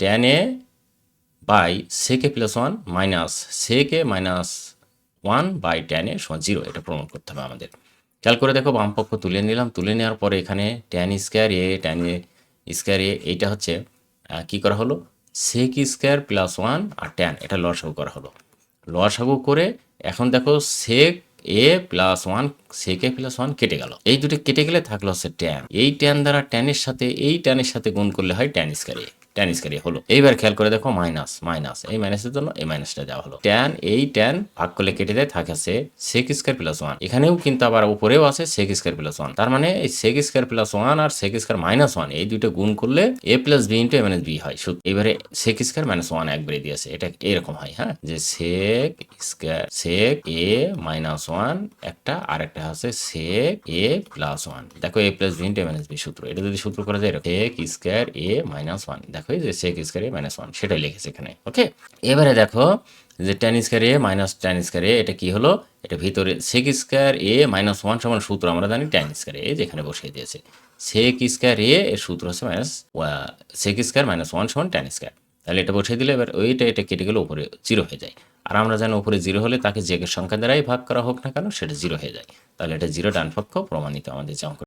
Tan A by sec plus one minus sec minus one by tan A সমান zero এটা প্রমাণ করতে হবে আমাদের। খেয়াল করে দেখো, বাম পক্ষ তুলে নিলাম, তুলে নেওয়ার পরে এখানে tan square A tan A square A এইটা হচ্ছে কি করা হলো? সেক স্কোয়ার প্লাস ওয়ান আর ট্যান এটা লসাগু করা হলো। লসাগু করে এখন দেখো sec A plus one sec plus one কেটে গেল। এই দুটো কেটে গেলে থাকল হচ্ছে ট্যান এই ট্যান দ্বারা ট্যানের সাথে, এই ট্যানের সাথে গুণ করলে হয় tan square A tan square হলো এইবার খেয়াল করে দেখো মাইনাস মাইনাস এই মাইনাসের জন্য এই মাইনাসটা দেওয়া হলো ট্যান এই ট্যান ভাগ করলে কেটে দেয় থাকে আছে সেক স্কোয়ার প্লাস ওয়ান এখানেও কিন্তু আবার উপরেও আছে সেক স্কোয়ার প্লাস ওয়ান তার মানে এই সেক স্কোয়ার প্লাস ওয়ান আর সেক স্কোয়ার মাইনাস ওয়ান এই দুটো গুণ করলে A plus B into A minus B হয় শুধু এবারে সেক স্কোয়ার মাইনাস ওয়ান একবারে দিয়েছে এটা এরকম হয় হ্যাঁ যে sec square sec A minus one একটা আর একটা হচ্ছে সেক এ প্লাস ওয়ান দেখো A plus B into A minus B সূত্র এটা যদি সূত্র করা যায় sec square A minus one দেখো যে সেক স্কোয়ার মাইনাস ওয়ান সেটাই লিখেছে এখানে ওকে এবারে দেখো যে tan square A minus tan square A এটা কি হলো? এটা ভিতরে sec square A minus one সমান সূত্র, আমরা জানি টেন স্কোয়ার এ যেখানে বসিয়ে দিয়েছে। সেক স্কোয়ার এ এর সূত্র হচ্ছে minus sec square minus one সমান টেন স্কোয়ার তাহলে এটা বসিয়ে দিলে এবার ওইটা, এটা কেটে গেলে উপরে জিরো হয়ে যায়। আর আমরা জানি উপরে জিরো হলে তাকে যে সংখ্যা দ্বারাই ভাগ করা হোক না কেন, সেটা জিরো হয়ে যায়। তাহলে এটা জিরো ডান পক্ষ প্রমাণিত আমাদের যে অঙ্ক